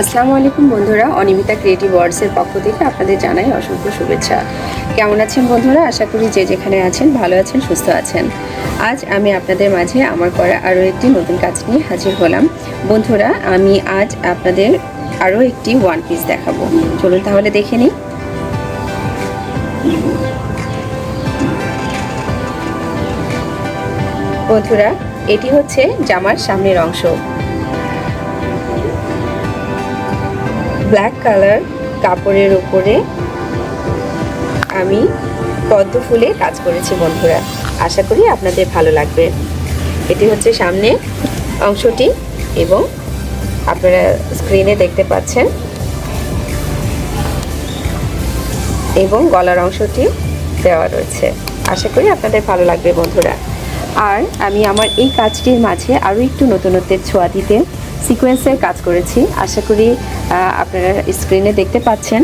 আসসালামু আলাইকুম বন্ধুরা, অনিমিতা ক্রিয়েটিভ ওয়ার্ডসের পক্ষ থেকে আপনাদের জানাই অসংখ্য শুভেচ্ছা। কেমন আছেন বন্ধুরা? আশা করি যে যেখানে আছেন ভালো আছেন, সুস্থ আছেন। আজ আমি আপনাদের মাঝে আমার করা আরও একটি নতুন কাজ নিয়ে হাজির হলাম। বন্ধুরা, আমি আজ আপনাদের আরও একটি ওয়ান পিস দেখাবো। চলুন তাহলে দেখে নিই। বন্ধুরা, এটি হচ্ছে জামার সামনের অংশ। ব্ল্যাক কালার কাপড়ের উপরে আমি পদ্ম ফুলে কাজ করেছি, বন্ধুরা। আশা করি আপনাদের ভালো লাগবে। এটি হচ্ছে সামনে অংশটি এবং আপনারা স্ক্রিনে দেখতে পাচ্ছেন এবং গলার অংশটি দেওয়া রয়েছে। আশা করি আপনাদের ভালো লাগবে, বন্ধুরা। আর আমি আমার এই কাজটির মাঝে আরও একটু নতুনত্বের ছোঁয়া দিতে সিকোয়েন্সের কাজ করেছি। আশা করি আপনারা স্ক্রিনে দেখতে পাচ্ছেন।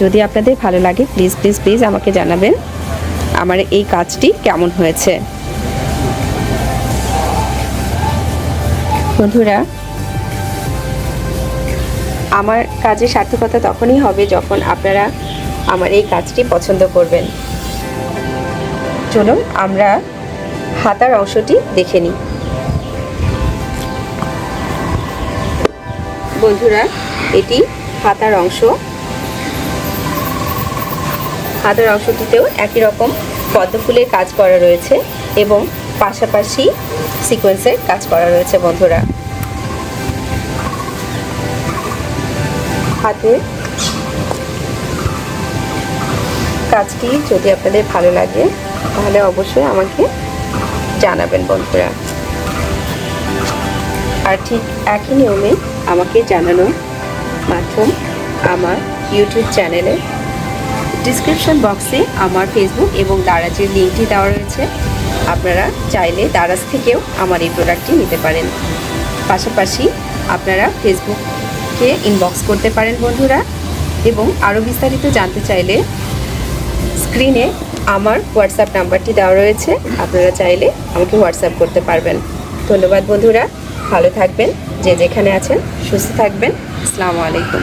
যদি আপনাদের ভালো লাগে প্লিজ প্লিজ প্লিজ আমাকে জানাবেন আমার এই কাজটি কেমন হয়েছে। বন্ধুরা, আমার কাজের সার্থকতা তখনই হবে যখন আপনারা আমার এই কাজটি পছন্দ করবেন। চলুন, আমরা হাতার অংশটি দেখে নিই। বন্ধুরা, এটি হাতার অংশ। হাতার অংশটিতেও একই রকম পদ্ম ফুলের কাজ করা রয়েছে এবং পাশাপাশি সিকোয়েন্সের কাজ করা রয়েছে বন্ধুরা। হাতে কাজটি যদি আপনাদের ভালো লাগে, তাহলে অবশ্যই আমাকে জানাবেন বন্ধুরা। আর ঠিক একই নিয়মে আমাকে জানানোর মাধ্যম আমার ইউটিউব চ্যানেলে ডিসক্রিপশন বক্সে আমার ফেসবুক এবং দারাজের লিঙ্কটি দেওয়া রয়েছে। আপনারা চাইলে দারাজ থেকেও আমার এই প্রোডাক্টটি নিতে পারেন। পাশাপাশি আপনারা ফেসবুককে ইনবক্স করতে পারেন বন্ধুরা। এবং আরও বিস্তারিত জানতে চাইলে স্ক্রিনে আমার হোয়াটসঅ্যাপ নাম্বারটি দেওয়া রয়েছে। আপনারা চাইলে আমাকে হোয়াটসঅ্যাপ করতে পারবেন। ধন্যবাদ বন্ধুরা। ভালো থাকবেন যে যেখানে আছেন সুস্থ থাকবেন। আসসালামু আলাইকুম।